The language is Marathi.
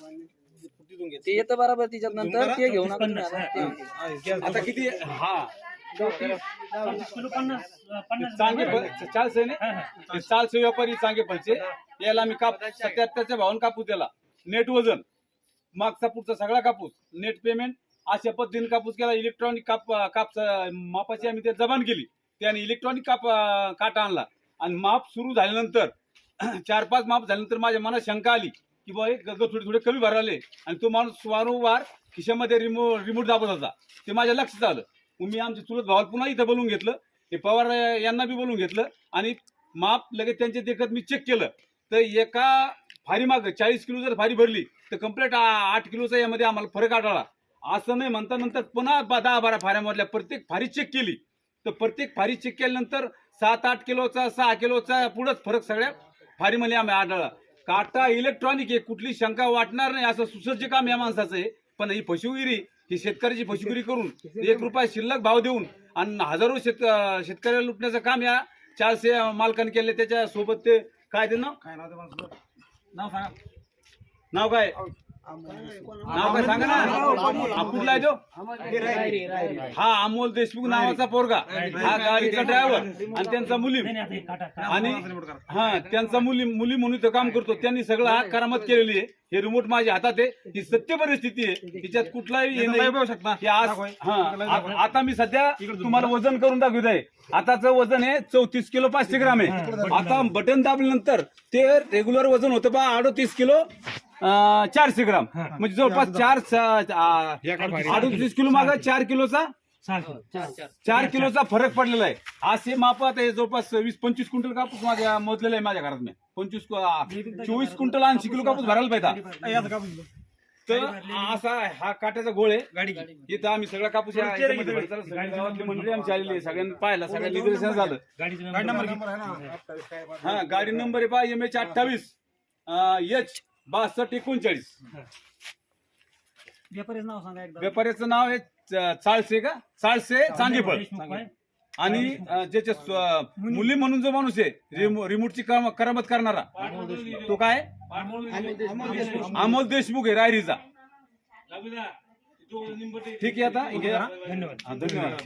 ते येतं बरोबर तिच्यात नंतर ते घेऊन आता. किती? हा. किलो पन्नास पन्नास चांगे चाळीस आहे ना? हे चाळीस व्यापारी चांगे पैसे. याला मी काप सत्याहत्तरच्या भावानं कापूस दिला. नेट वजन. मागचा पुढचा सगळा कापूस. Net payment. अशा पद्धतीने कापूस केला. इलेक्ट्रॉनिक काप काप मापाची आम्ही ते जबान केली. त्याने इलेक्ट्रॉनिक काप काटा आणला. आणि माप सुरू झाल्यानंतर चार पाच माप झाल्यानंतर माझ्या मनात शंका आली. की बाबा एक गग थोडे थोडे कमी भराले आणि तो माणूस वारंवार खिशामध्ये रिमो रिमोट दाबत होता. ते माझ्या लक्षात आलं. मग मी आमच्या चुलत भावाला पुन्हा इथं बोलून घेतलं. हे पवार यांना बी बोलून घेतलं. आणि माप लगेच त्यांचे देखत मी चेक केलं. तर एका फारी माग चाळीस किलो जर फारी भरली तर कंप्लीट आठ किलोचा यामध्ये आम्हाला फरक आढळला. असं नाही म्हणता नंतर पुन्हा बा- दहा बारा फाऱ्यामधल्या प्रत्येक फारी चेक केली. तर प्रत्येक फारी चेक केल्यानंतर सात आठ किलोचा सहा किलोचा पुढंच फरक सगळ्या फारीमध्ये आम्ही आढळला. काटा इलेक्ट्रॉनिक आहे कुठली शंका वाटणार नाही असं सुसज्ज काम या माणसाचं आहे पण ही फसवेगिरी ही शेतकऱ्याची फसवेगिरी करून एक रुपया शिल्लक भाव देऊन आणि हजारो शेत शेतकऱ्याला लुटण्याचं काम या चारशे मालकाने केले त्याच्या सोबत ते काय ते नाव? काय नाव नाव सांगा. नाव काय? नाव काय सांगा ना? कुठला आहे तो? हा अमोल देशमुख नावाचा पोरगा. हा गाडीचा ड्रायव्हर आणि त्यांचा मुली. हे. आणि हा त्यांचा मुली मुली म्हणून काम करतो. त्यांनी सगळं हा करामत केलेली आहे. हे रिमोट माझ्या हातात आहे. ही सत्य परिस्थिती आहे. तिच्यात कुठलाही आता मी सध्या तुम्हाला वजन करून दाखवत आहे आताचं वजन आहे चौतीस किलो पाचशे ग्राम आहे. आता बटन दाबल्यानंतर ते रेग्युलर वजन होतं बा अडोतीस किलो. चारशे ग्राम. म्हणजे जवळपास चार अडोतीस किलो माग चार किलोचा. चार चार. चार किलोचा फरक पडलेला आहे. असे मापात आहे जवळपास वीस पंचवीस क्विंटल कापूस माझ्या मोजलेला आहे माझ्या घरात मी. पंचवीस कु- चोवीस क्विंटल ऐंशी किलो कापूस भरायला पाहिजे तर असा हा काट्याचा गोळ आहे. इथं आम्ही सगळा कापूस मंडळी आमची आलेली आहे. सगळ्यांनी पाहिला. सगळ्यांनी निदर्शन झालं. हा गाडी नंबर आहे पहा. एम एच अठ्ठावीस. एच बासष्ट एकोणचाळीस. व्यापारीचं नाव सांगा एकदा. व्यापाऱ्याचं नाव आहे च- चाळसे का? चाळसे चांगेफळ देशमुख? आणि अ, ज्याचे स्व- मुली. म्हणून जो माणूस आहे रिमो- रिमोटची काम- करामत करणारा. तो काय? अमोल देशमुख. आहे रायरीचा. ठीक आहे आता हा, धन्यवाद.